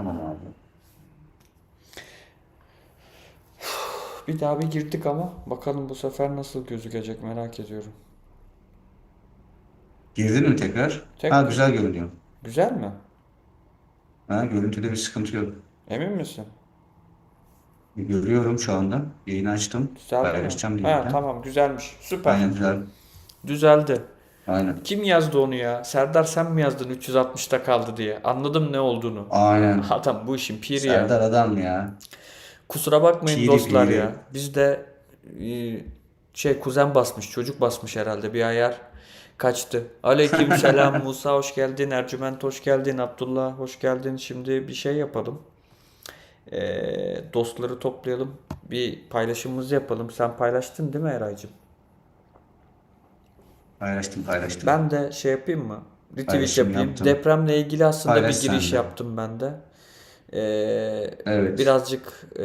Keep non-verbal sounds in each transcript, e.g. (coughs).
Tamam abi. Bir daha bir girdik ama bakalım bu sefer nasıl gözükecek merak ediyorum. Girdin mi tekrar? Tekrar. Ha güzel görünüyor. Güzel mi? Ha görüntüde bir sıkıntı yok. Emin misin? Görüyorum şu anda. Yayını açtım. Güzel mi? Paylaşacağım Ha, tamam güzelmiş. Süper. Aynen güzel. Düzeldi. Aynen. Kim yazdı onu ya? Serdar sen mi yazdın 360'ta kaldı diye? Anladım ne olduğunu. Aynen. (laughs) Adam bu işin piri ya. Serdar adam ya. Kusura bakmayın Piri dostlar piri. ya. Bizde e, şey kuzen basmış, çocuk basmış herhalde bir ayar kaçtı. Aleyküm (laughs) selam Musa hoş geldin, Ercüment hoş geldin, Abdullah hoş geldin. Şimdi bir şey yapalım. E, dostları toplayalım. Bir paylaşımımızı yapalım. Sen paylaştın değil mi Eraycığım? Paylaştım paylaştım. Ben de şey yapayım mı? Retweet Paylaşım yapayım. yaptım. Depremle ilgili aslında Paylaş bir giriş de. yaptım ben de. Ee, Evet. birazcık e,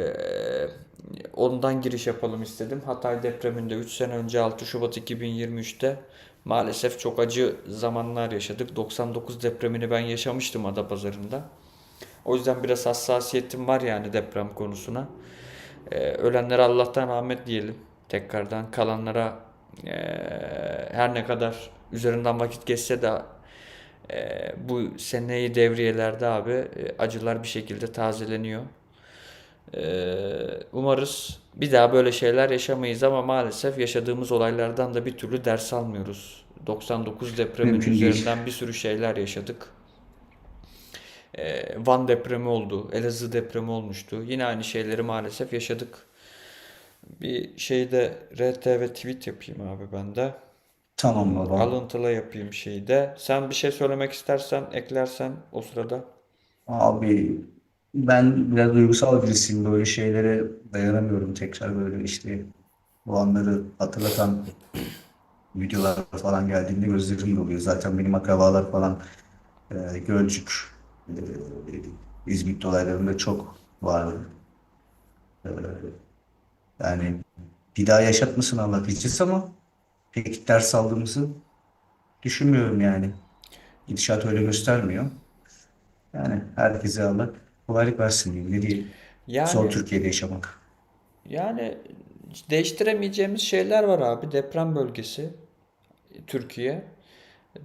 ondan giriş yapalım istedim. Hatay depreminde 3 sene önce 6 Şubat 2023'te maalesef çok acı zamanlar yaşadık. 99 depremini ben yaşamıştım Adapazarı'nda. O yüzden biraz hassasiyetim var yani deprem konusuna. Ee, ölenlere Allah'tan rahmet diyelim. Tekrardan kalanlara eee, her ne kadar üzerinden vakit geçse de eee, bu seneyi devriyelerde abi e, acılar bir şekilde tazeleniyor. Eee, umarız bir daha böyle şeyler yaşamayız ama maalesef yaşadığımız olaylardan da bir türlü ders almıyoruz. 99 depremin üzerinden bir sürü şeyler yaşadık. Ee, Van depremi oldu, Elazığ depremi olmuştu. Yine aynı şeyleri maalesef yaşadık. Bir şeyde RT ve tweet yapayım abi ben de. Tamam baba. Alıntıla yapayım şeyi de. Sen bir şey söylemek istersen eklersen o sırada. Abi ben biraz duygusal birisiyim. Böyle şeylere dayanamıyorum. Tekrar böyle işte bu anları hatırlatan videolar falan geldiğinde gözlerim doluyor. Zaten benim akrabalar falan e, Gölcük, e, İzmit olaylarında çok var. E, yani bir daha yaşatmasın Allah diyeceğiz ama pek ders aldığımızı düşünmüyorum yani. Gidişat öyle göstermiyor. Yani herkese Allah kolaylık versin diyeyim. Ne diyeyim? Yani Zor Türkiye'de yaşamak. yani değiştiremeyeceğimiz şeyler var abi. Deprem bölgesi Türkiye.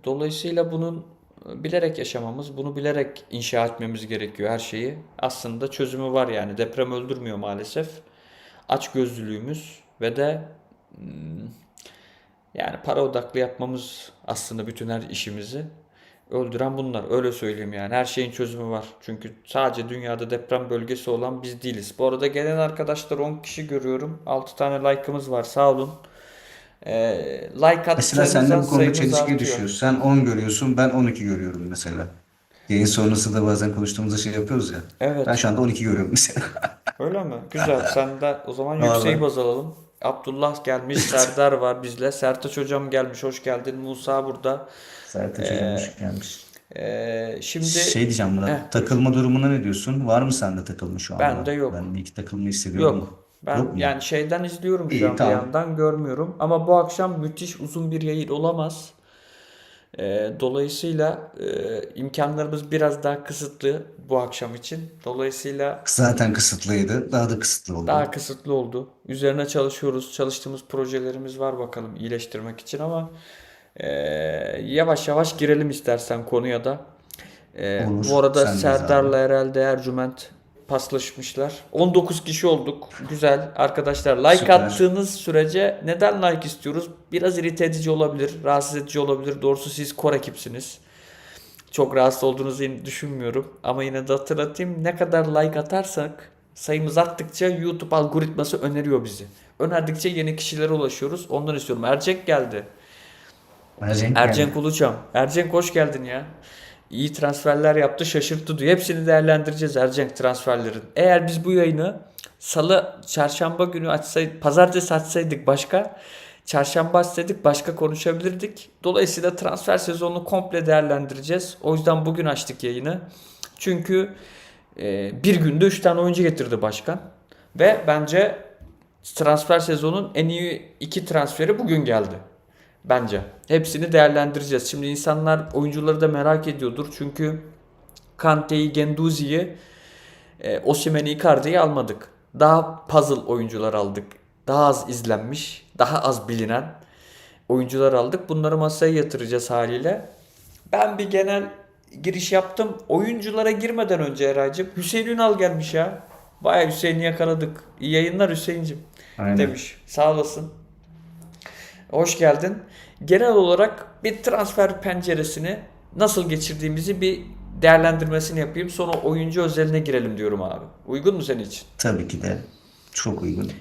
Dolayısıyla bunun bilerek yaşamamız, bunu bilerek inşa etmemiz gerekiyor her şeyi. Aslında çözümü var yani. Deprem öldürmüyor maalesef. Açgözlülüğümüz ve de hmm, yani para odaklı yapmamız aslında bütün her işimizi öldüren bunlar. Öyle söyleyeyim yani. Her şeyin çözümü var. Çünkü sadece dünyada deprem bölgesi olan biz değiliz. Bu arada gelen arkadaşlar 10 kişi görüyorum. 6 tane like'ımız var. Sağ olun. Ee, like Mesela sen de bu konuda çelişkiye düşüyorsun. Sen 10 görüyorsun, ben 12 görüyorum mesela. Yayın sonrası da bazen konuştuğumuzda şey yapıyoruz ya. Evet. Ben şu anda 12 görüyorum mesela. (laughs) Öyle mi? Güzel. (laughs) Sen de o zaman yükseği baz alalım. Abdullah gelmiş. (laughs) Serdar var bizle. Sertaç hocam gelmiş. Hoş geldin. Musa burada. Sertaç Hocam hoş gelmiş. Ee, şimdi Şey diyeceğim Heh, takılma durumuna ne diyorsun? Var mı sende takılma şu anda? Bende yok. Ben de iki takılma hissediyorum. Yok. Ben Yok mu? yani şeyden izliyorum şu İyi, an bir tamam. yandan görmüyorum. Ama bu akşam müthiş uzun bir yayın olamaz. Ee, dolayısıyla e, imkanlarımız biraz daha kısıtlı bu akşam için. Dolayısıyla Zaten kısıtlıydı. Daha da kısıtlı oldu. daha kısıtlı oldu. Üzerine çalışıyoruz. Çalıştığımız projelerimiz var bakalım iyileştirmek için ama e, yavaş yavaş girelim istersen konuya da. E, Olur. bu arada Serdar'la Herhalde Ercüment paslaşmışlar. 19 kişi olduk. Güzel. Arkadaşlar like Süper. attığınız sürece neden like istiyoruz? Biraz irite edici olabilir, rahatsız edici olabilir. Doğrusu siz core ekipsiniz. Çok rahatsız olduğunuzu düşünmüyorum. Ama yine de hatırlatayım. Ne kadar like atarsak sayımız arttıkça YouTube algoritması öneriyor bizi. Önerdikçe yeni kişilere ulaşıyoruz. Ondan istiyorum. Ercenk geldi. Ercenk Ercenk Uluçam. Ercenk hoş geldin ya. İyi transferler yaptı, şaşırttı diyor. Hepsini değerlendireceğiz Ercenk transferlerin. Eğer biz bu yayını salı, çarşamba günü açsaydık, pazartesi açsaydık başka, çarşamba açsaydık başka konuşabilirdik. Dolayısıyla transfer sezonunu komple değerlendireceğiz. O yüzden bugün açtık yayını. Çünkü e, bir günde 3 tane oyuncu getirdi başkan. Ve bence transfer sezonun en iyi iki transferi bugün geldi. Bence. Hepsini değerlendireceğiz. Şimdi insanlar oyuncuları da merak ediyordur. Çünkü Kante'yi, Genduzi'yi E, Osimhen'i Icardi'yi almadık. Daha puzzle oyuncular aldık. Daha az izlenmiş, daha az bilinen oyuncular aldık. Bunları masaya yatıracağız haliyle. Ben bir genel giriş yaptım. Oyunculara girmeden önce Eraycığım Hüseyin Ünal gelmiş ya. Baya Hüseyin'i yakaladık. İyi yayınlar Hüseyin'cim Aynen. demiş. Sağ olasın. Hoş geldin. Genel olarak bir transfer penceresini nasıl geçirdiğimizi bir değerlendirmesini yapayım. Sonra oyuncu özeline girelim diyorum abi. Uygun mu senin için? Tabii ki de çok uygun.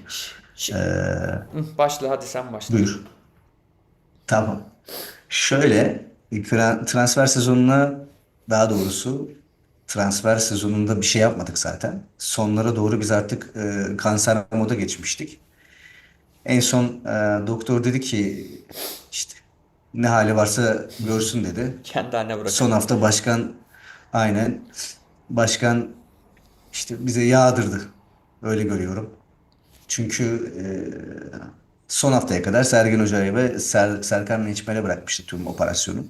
Şi- Ee, başla hadi sen başla. buyur. Tamam. Şöyle tra- transfer sezonuna daha doğrusu transfer sezonunda bir şey yapmadık zaten. Sonlara doğru biz artık e, kanser moda geçmiştik. En son e, doktor dedi ki işte ne hali varsa görsün dedi. Kendi haline bırak. Son hafta başkan aynen başkan işte bize yağdırdı. Öyle görüyorum. Çünkü e, son haftaya kadar Sergen Hoca'ya ve Ser, Serkan Neçmer'e bırakmıştı tüm operasyonu.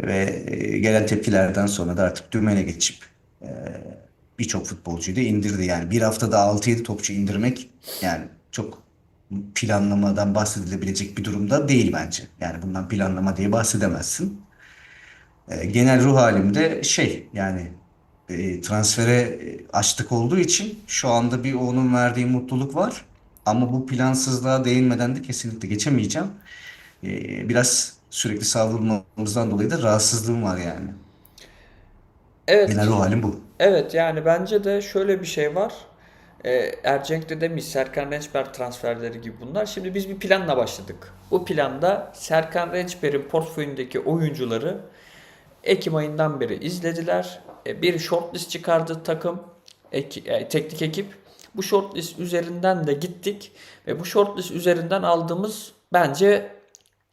Ve e, gelen tepkilerden sonra da artık dümene geçip e, birçok futbolcuyu da indirdi. Yani bir haftada 6-7 topçu indirmek yani çok planlamadan bahsedilebilecek bir durumda değil bence. Yani bundan planlama diye bahsedemezsin. E, genel ruh halimde şey yani e, transfere e, açlık olduğu için şu anda bir onun verdiği mutluluk var. Ama bu plansızlığa değinmeden de kesinlikle geçemeyeceğim. E, biraz sürekli savrulmamızdan dolayı da rahatsızlığım var yani. Evet. Genel ruh halim bu. Evet yani bence de şöyle bir şey var. Ercenk de demiş Serkan Rençber transferleri gibi bunlar. Şimdi biz bir planla başladık. Bu planda Serkan Rençber'in portföyündeki oyuncuları Ekim ayından beri izlediler. E, Bir shortlist çıkardı takım, e, teknik ekip. Bu shortlist üzerinden de gittik ve bu shortlist üzerinden aldığımız bence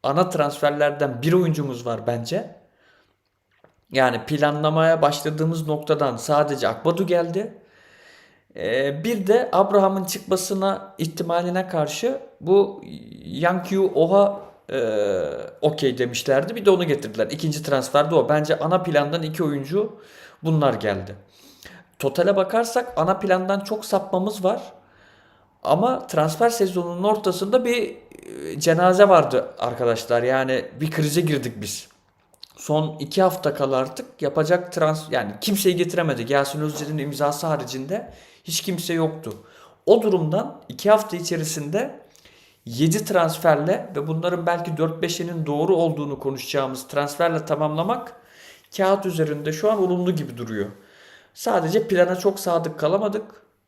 ana transferlerden bir oyuncumuz var bence. Yani planlamaya başladığımız noktadan sadece Akbadu geldi. Ee, bir de Abraham'ın çıkmasına ihtimaline karşı bu Yankyu Oha e, okey demişlerdi. Bir de onu getirdiler. İkinci transfer de o. Bence ana plandan iki oyuncu bunlar geldi. Totale bakarsak ana plandan çok sapmamız var. Ama transfer sezonunun ortasında bir e, cenaze vardı arkadaşlar. Yani bir krize girdik biz. Son iki hafta kala artık yapacak trans yani kimseyi getiremedik. Yasin Özcel'in imzası haricinde hiç kimse yoktu. O durumdan iki hafta içerisinde 7 transferle ve bunların belki 4-5'inin doğru olduğunu konuşacağımız transferle tamamlamak kağıt üzerinde şu an olumlu gibi duruyor. Sadece plana çok sadık kalamadık.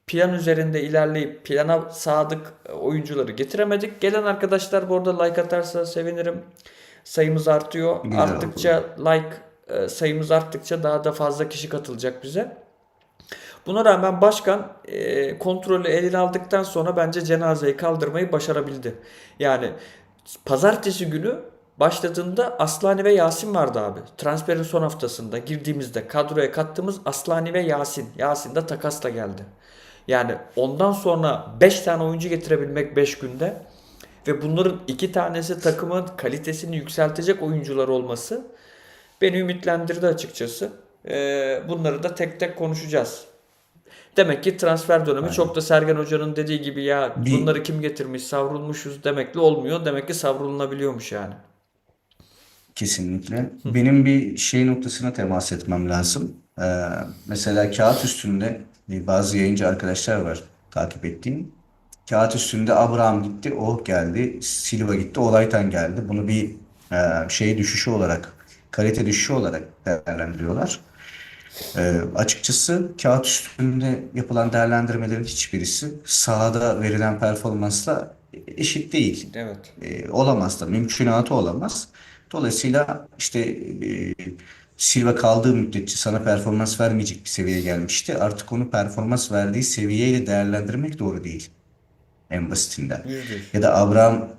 Plan üzerinde ilerleyip plana sadık oyuncuları getiremedik. Gelen arkadaşlar bu arada like atarsa sevinirim. Sayımız artıyor. Güzel Arttıkça like e, sayımız arttıkça daha da fazla kişi katılacak bize. Buna rağmen başkan e, kontrolü eline aldıktan sonra bence cenazeyi kaldırmayı başarabildi. Yani pazartesi günü başladığında Aslani ve Yasin vardı abi. Transferin son haftasında girdiğimizde kadroya kattığımız Aslani ve Yasin. Yasin de takasla geldi. Yani ondan sonra 5 tane oyuncu getirebilmek 5 günde ve bunların iki tanesi takımın kalitesini yükseltecek oyuncular olması beni ümitlendirdi açıkçası. Ee, bunları da tek tek konuşacağız. Demek ki transfer dönemi çok da Sergen Hoca'nın dediği gibi ya Bir- bunları kim getirmiş savrulmuşuz demekle olmuyor. Demek ki savrulunabiliyormuş yani. Kesinlikle. Benim bir şey noktasına temas etmem lazım. Ee, mesela kağıt üstünde bazı yayıncı arkadaşlar var takip ettiğim. Kağıt üstünde Abraham gitti, Oh geldi, Silva gitti, Olaytan geldi. Bunu bir e, şey düşüşü olarak, kalite düşüşü olarak değerlendiriyorlar. Ee, açıkçası kağıt üstünde yapılan değerlendirmelerin hiçbirisi sahada verilen performansla eşit değil. Evet. E, olamaz da mümkünatı olamaz. Dolayısıyla işte e, Silva kaldığı müddetçe sana performans vermeyecek bir seviyeye gelmişti. Artık onu performans verdiği seviyeyle değerlendirmek doğru değil. En basitinden. Ya da Abraham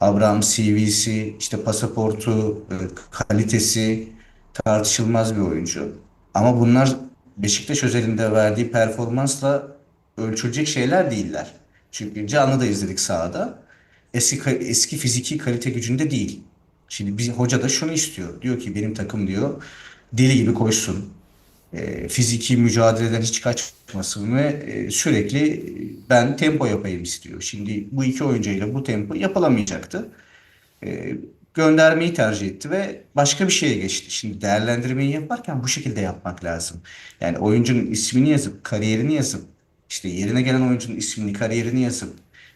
Abraham CV'si, işte pasaportu, e, kalitesi tartışılmaz bir oyuncu. Ama bunlar Beşiktaş özelinde verdiği performansla ölçülecek şeyler değiller. Çünkü canlı da izledik sahada. Eski, eski fiziki kalite gücünde değil. Şimdi bir hoca da şunu istiyor. Diyor ki benim takım diyor deli gibi koşsun. E, fiziki mücadeleden hiç kaçmasın ve e, sürekli ben tempo yapayım istiyor. Şimdi bu iki oyuncuyla bu tempo yapılamayacaktı. E, göndermeyi tercih etti ve başka bir şeye geçti. Şimdi değerlendirmeyi yaparken bu şekilde yapmak lazım. Yani oyuncunun ismini yazıp, kariyerini yazıp, işte yerine gelen oyuncunun ismini, kariyerini yazıp,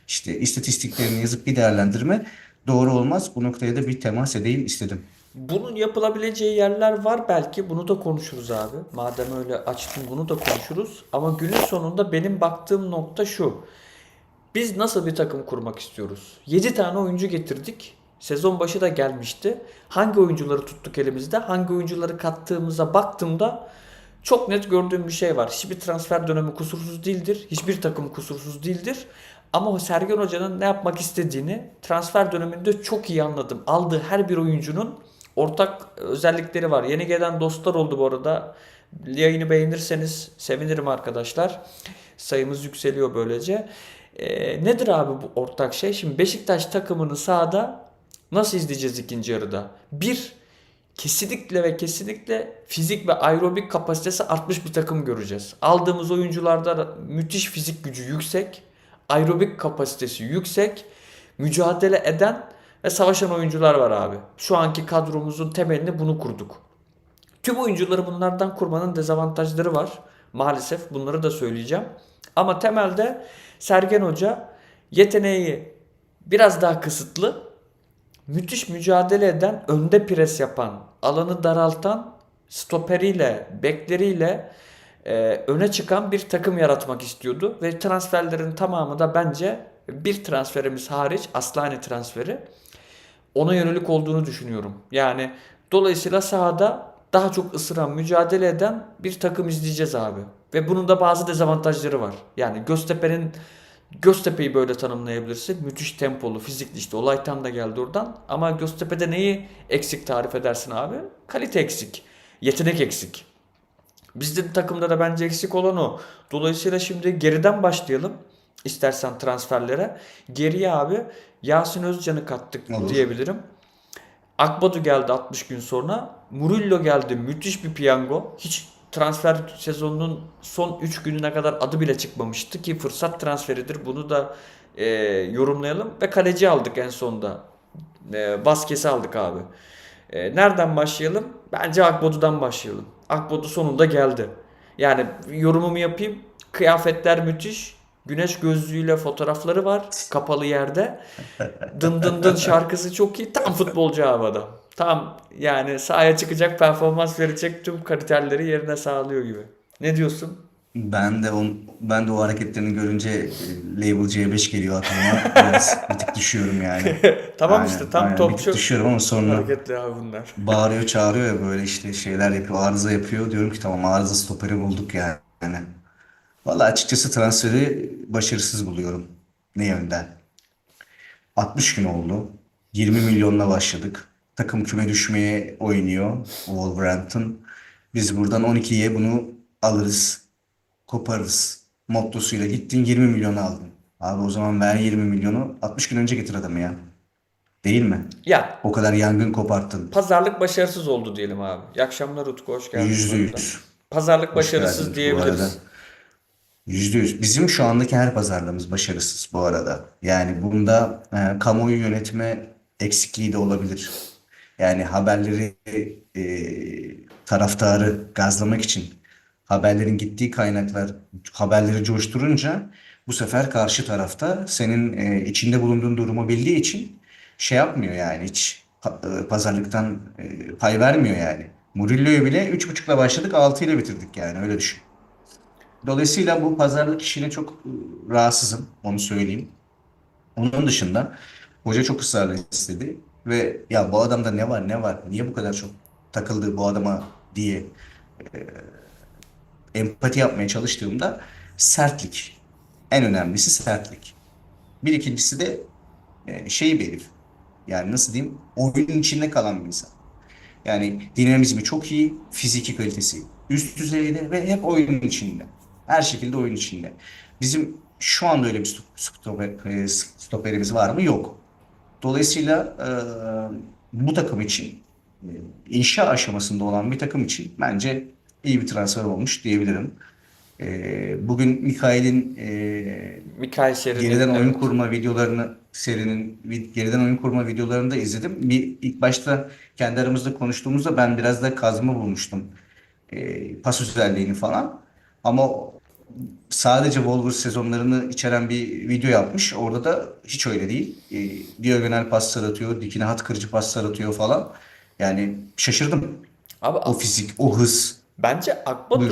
işte istatistiklerini yazıp bir değerlendirme doğru olmaz. Bu noktaya da bir temas edeyim istedim. Bunun yapılabileceği yerler var belki. Bunu da konuşuruz abi. Madem öyle açtım bunu da konuşuruz. Ama günün sonunda benim baktığım nokta şu. Biz nasıl bir takım kurmak istiyoruz? 7 tane oyuncu getirdik. Sezon başı da gelmişti. Hangi oyuncuları tuttuk elimizde? Hangi oyuncuları kattığımıza baktığımda çok net gördüğüm bir şey var. Hiçbir transfer dönemi kusursuz değildir. Hiçbir takım kusursuz değildir. Ama Sergen Hoca'nın ne yapmak istediğini transfer döneminde çok iyi anladım. Aldığı her bir oyuncunun ortak özellikleri var. Yeni gelen dostlar oldu bu arada. Yayını beğenirseniz sevinirim arkadaşlar. Sayımız yükseliyor böylece. Ee, nedir abi bu ortak şey? Şimdi Beşiktaş takımını sahada nasıl izleyeceğiz ikinci yarıda? Bir, kesinlikle ve kesinlikle fizik ve aerobik kapasitesi artmış bir takım göreceğiz. Aldığımız oyuncularda müthiş fizik gücü yüksek, aerobik kapasitesi yüksek, mücadele eden ve savaşan oyuncular var abi. Şu anki kadromuzun temelini bunu kurduk. Tüm oyuncuları bunlardan kurmanın dezavantajları var. Maalesef bunları da söyleyeceğim. Ama temelde Sergen Hoca yeteneği biraz daha kısıtlı, müthiş mücadele eden, önde pres yapan, alanı daraltan, stoperiyle, bekleriyle e, öne çıkan bir takım yaratmak istiyordu. Ve transferlerin tamamı da bence bir transferimiz hariç, Aslani transferi ona yönelik olduğunu düşünüyorum. Yani dolayısıyla sahada daha çok ısıran, mücadele eden bir takım izleyeceğiz abi. Ve bunun da bazı dezavantajları var. Yani Göztepe'nin Göztepe'yi böyle tanımlayabilirsin. Müthiş tempolu, fizikli işte Olaytan da geldi oradan. Ama Göztepe'de neyi eksik tarif edersin abi? Kalite eksik. Yetenek eksik. Bizde takımda da bence eksik olan o. Dolayısıyla şimdi geriden başlayalım. İstersen transferlere. Geriye abi Yasin Özcan'ı kattık Olur. diyebilirim. Akbadu geldi 60 gün sonra. Murillo geldi. Müthiş bir piyango. Hiç transfer sezonunun son 3 gününe kadar adı bile çıkmamıştı ki fırsat transferidir. Bunu da e, yorumlayalım. Ve kaleci aldık en sonda. E, Vazquez'i aldık abi. E, nereden başlayalım? Bence Akbodu'dan başlayalım. Akbodu sonunda geldi. Yani yorumumu yapayım. Kıyafetler müthiş. Güneş gözlüğüyle fotoğrafları var kapalı yerde. Dın dın dın şarkısı çok iyi. Tam futbolcu adam. Tam yani sahaya çıkacak performans verecek tüm kriterleri yerine sağlıyor gibi. Ne diyorsun? Ben de on, ben de o hareketlerini görünce e, label C5 geliyor aklıma. Biraz bir tık düşüyorum yani. (laughs) Tamam Aynen, işte tam aynen. Bir topçu tık düşüyorum ama sonra hareketli abi bunlar. (laughs) bağırıyor çağırıyor ya böyle işte şeyler yapıyor, arıza yapıyor. Diyorum ki tamam arıza stoperi bulduk yani. Valla açıkçası transferi başarısız buluyorum. Ne yönden? 60 gün oldu. 20 milyonla başladık. Takım küme düşmeye oynuyor Wolverhampton. Biz buradan 12'ye bunu alırız, koparırız. Mottosuyla gittin 20 milyon aldın. Abi o zaman ver 20 milyonu 60 gün önce getir adamı ya. Değil mi? Ya O kadar yangın koparttın. pazarlık başarısız oldu diyelim abi. İyi akşamlar Utku hoş geldin. Yüzde bu arada. yüz. Pazarlık Hoş başarısız geldiniz bu diyebiliriz. Yüzde yüz. Bizim şu andaki her pazarlığımız başarısız bu arada. Yani bunda e, kamuoyu yönetme eksikliği de olabilir. Yani haberleri e, taraftarı gazlamak için haberlerin gittiği kaynaklar haberleri coşturunca bu sefer karşı tarafta senin e, içinde bulunduğun durumu bildiği için şey yapmıyor yani hiç pa- e, pazarlıktan e, pay vermiyor yani. Murillo'yu bile 3.5'la başladık 6 ile bitirdik yani öyle düşün. Dolayısıyla bu pazarlık işine çok e, rahatsızım, onu söyleyeyim. Onun dışında hoca çok ısrarla istedi ve ya bu adamda ne var ne var, niye bu kadar çok takıldı bu adama diye empati yapmaya çalıştığımda sertlik. En önemlisi sertlik. Bir ikincisi de e, şey bir herif. Yani nasıl diyeyim? Oyunun içinde kalan bir insan. Yani dinamizmi çok iyi, fiziki kalitesi üst düzeyde ve hep oyunun içinde. Her şekilde oyun içinde. Bizim şu anda öyle bir stop- stoper, e, stoperimiz var mı? Yok. Dolayısıyla e, bu takım için e, inşa aşamasında olan bir takım için bence iyi bir transfer olmuş diyebilirim. Bugün Mikail'in e, geriden oyun evet. kurma videolarını serinin geriden oyun kurma videolarını da izledim. Bir ilk başta kendi aramızda konuştuğumuzda ben biraz da kazma bulmuştum. Ee, pas özelliğini falan. Ama sadece Wolves sezonlarını içeren bir video yapmış. Orada da hiç öyle değil. Ee, diagonal paslar atıyor, dikine hat kırıcı paslar atıyor falan. Yani şaşırdım. Abi O fizik, o hız. bence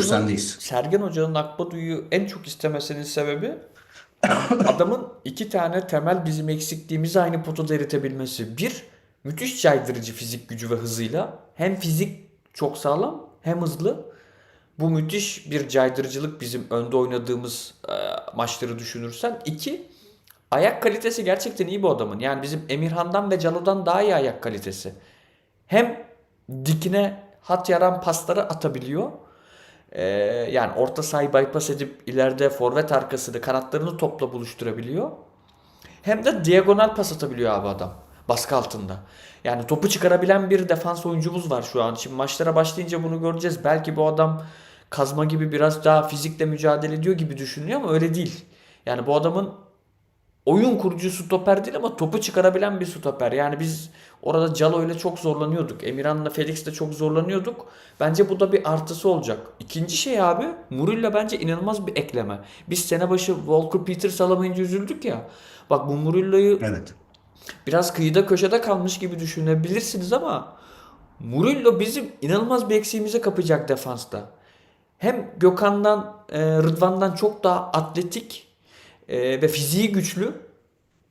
sendeyiz. Sergen Hoca'nın Akbadu'yu en çok istemesinin sebebi (coughs) adamın iki tane temel bizim eksikliğimizi aynı potada eritebilmesi. Bir, müthiş caydırıcı fizik gücü ve hızıyla. Hem fizik çok sağlam hem hızlı. Bu müthiş bir caydırıcılık bizim önde oynadığımız e, maçları düşünürsen. İki, ayak kalitesi gerçekten iyi bu adamın. Yani bizim Emirhan'dan ve Calo'dan daha iyi ayak kalitesi. Hem dikine hat yaran pasları atabiliyor. Ee, yani orta sahayı bypass edip ileride forvet arkasını kanatlarını topla buluşturabiliyor. Hem de diagonal pas atabiliyor abi adam. Baskı altında. Yani topu çıkarabilen bir defans oyuncumuz var şu an. Şimdi maçlara başlayınca bunu göreceğiz. Belki bu adam kazma gibi biraz daha fizikle mücadele ediyor gibi düşünülüyor ama öyle değil. Yani bu adamın oyun kurucu stoper değil ama topu çıkarabilen bir stoper. Yani biz orada Calo ile çok zorlanıyorduk. Emirhan'la Felix'le çok zorlanıyorduk. Bence bu da bir artısı olacak. İkinci şey abi Murillo bence inanılmaz bir ekleme. Biz sene başı Walker Peters alamayınca üzüldük ya. Bak bu Murillo'yu Evet. biraz kıyıda köşede kalmış gibi düşünebilirsiniz ama Murillo bizim inanılmaz bir eksiğimizi kapayacak defansta. Hem Gökhan'dan, e, Rıdvan'dan çok daha atletik e, ve fiziği güçlü.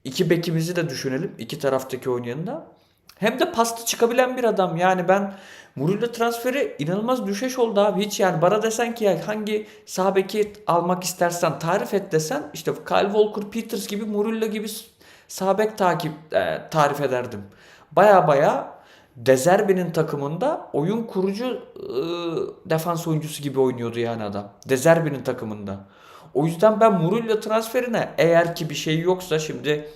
İki bekimizi de düşünelim. iki taraftaki oynayanı da. Hem de pasta çıkabilen bir adam. Yani ben Murillo transferi inanılmaz düşeş oldu abi. Hiç yani bana desen ki ya hangi sağ beki almak istersen tarif et desen işte Kyle Walker Peters gibi Murillo gibi sağ bek takip e, tarif ederdim. Baya baya Dezerbi'nin takımında oyun kurucu e, defans oyuncusu gibi oynuyordu yani adam. Dezerbi'nin takımında. O yüzden ben Murillo transferine eğer ki bir şey yoksa şimdi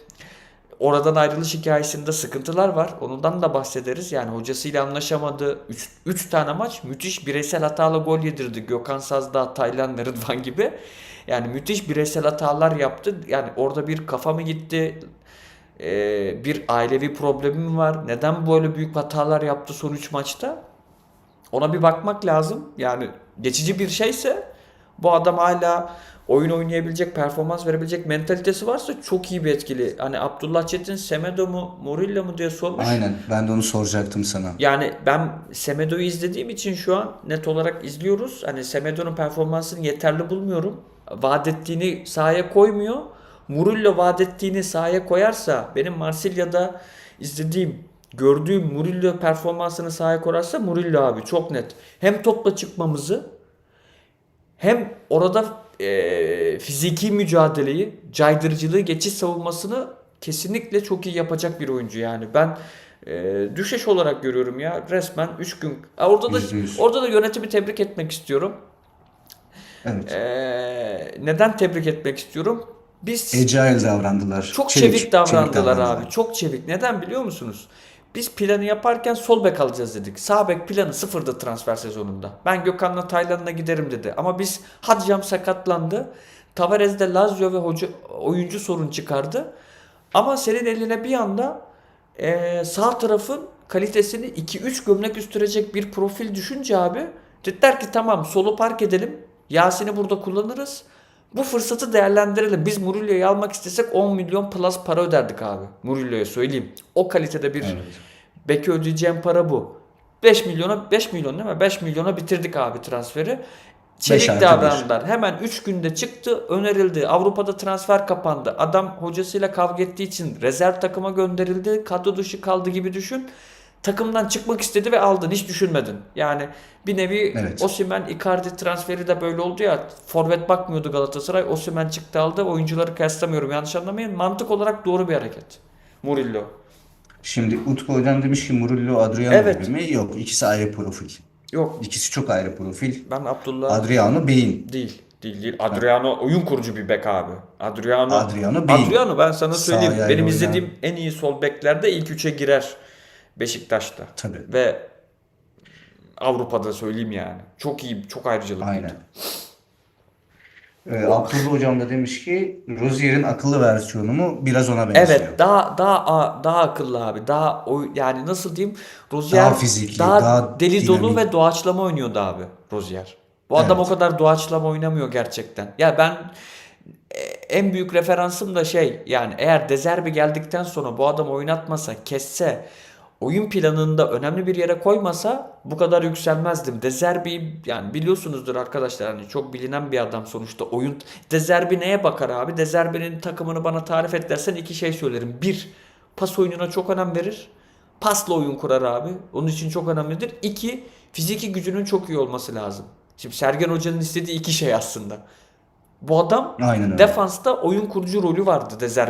oradan ayrılış hikayesinde sıkıntılar var. Ondan da bahsederiz. Yani hocasıyla anlaşamadı. 3 tane maç müthiş bireysel hatalı gol yedirdi. Gökhan Sazdağ, Taylan (laughs) Rıdvan gibi. Yani müthiş bireysel hatalar yaptı. Yani orada bir kafa mı gitti? Ee, bir ailevi problemi mi var? Neden böyle büyük hatalar yaptı son 3 maçta? Ona bir bakmak lazım. Yani geçici bir şeyse bu adam hala oyun oynayabilecek, performans verebilecek mentalitesi varsa çok iyi bir etkili. Hani Abdullah Çetin Semedo mu, Murillo mu diye sormuş. Aynen. Ben de onu soracaktım sana. Yani ben Semedo'yu izlediğim için şu an net olarak izliyoruz. Hani Semedo'nun performansını yeterli bulmuyorum. Vaat ettiğini sahaya koymuyor. Murillo vaat ettiğini sahaya koyarsa benim Marsilya'da izlediğim gördüğüm Murillo performansını sahaya koyarsa Murillo abi çok net. Hem topla çıkmamızı hem orada e, fiziki mücadeleyi, caydırıcılığı, geçiş savunmasını kesinlikle çok iyi yapacak bir oyuncu yani. Ben e, düşeş olarak görüyorum ya resmen 3 gün. Orada da Yüzde yüz. orada da yönetimi tebrik etmek istiyorum. Evet. E, neden tebrik etmek istiyorum? Biz Agile davrandılar. çok Çevik, çevik davrandılar çevik abi. Çok çevik. Neden biliyor musunuz? Biz planı yaparken sol bek alacağız dedik. Sağ bek planı sıfırdı transfer sezonunda. Ben Gökhan'la Taylan'la giderim dedi. Ama biz Hadjam sakatlandı. Tavares de Lazio ve hoca, oyuncu sorun çıkardı. Ama senin eline bir anda eee, sağ tarafın kalitesini 2-3 gömlek üstürecek bir profil düşünce abi dediler ki tamam solu park edelim. Yasin'i burada kullanırız. Bu fırsatı değerlendirelim. Biz Murillo'yu almak istesek 10 milyon plus para öderdik abi. Murillo'ya söyleyeyim. O kalitede bir Evet. beki ödeyeceğim para bu. 5 milyona 5 milyon değil mi? 5 milyona bitirdik abi transferi. Çelik davrandılar. Hemen 3 günde çıktı, önerildi. Avrupa'da transfer kapandı. Adam hocasıyla kavga ettiği için rezerv takıma gönderildi. Kadro dışı kaldı gibi düşün. Takımdan çıkmak istedi ve aldın. Hiç düşünmedin. Yani bir nevi Evet. Osimhen Icardi transferi de böyle oldu ya. Forvet bakmıyordu Galatasaray. Osimhen çıktı aldı. Oyuncuları kıyaslamıyorum. Yanlış anlamayın. Mantık olarak doğru bir hareket. Murillo. Şimdi Utku hocam demiş ki Murillo Adriano Evet. gibi mi? Yok. ikisi ayrı profil. Yok. İkisi çok ayrı profil. Ben Abdullah Adriano beyin. değil. Değil değil. Adriano oyun kurucu bir bek abi. Adriano. Adriano beyin. Adriano ben sana söyleyeyim. Benim izlediğim en iyi sol beklerde ilk üçe girer Beşiktaş'ta. Tabii. Ve Avrupa'da söyleyeyim yani. Çok iyi, çok ayrıcalıklıydı. Aynen. Ee, Abdullah hocam da demiş ki Rozier'in akıllı versiyonu mu biraz ona benziyor. Evet, daha daha daha akıllı abi. Daha o yani nasıl diyeyim? Rozier Daha fiziki, daha, daha deli dolu ve doğaçlama oynuyordu abi Rozier. Bu adam Evet. o kadar doğaçlama oynamıyor gerçekten. Ya ben e, en büyük referansım da şey yani eğer Dezerbi geldikten sonra bu adam oynatmasa, kesse, oyun planında önemli bir yere koymasa bu kadar yükselmezdim. Dezerbi yani biliyorsunuzdur arkadaşlar hani çok bilinen bir adam sonuçta oyun. Dezerbi neye bakar abi? Dezerbi'nin takımını bana tarif et dersen iki şey söylerim. Bir, pas oyununa çok önem verir. Pasla oyun kurar abi. Onun için çok önemlidir. İki, fiziki gücünün çok iyi olması lazım. Şimdi Sergen Hoca'nın istediği iki şey aslında. Bu adam Aynen öyle. defansta oyun kurucu rolü vardı Dezerbi.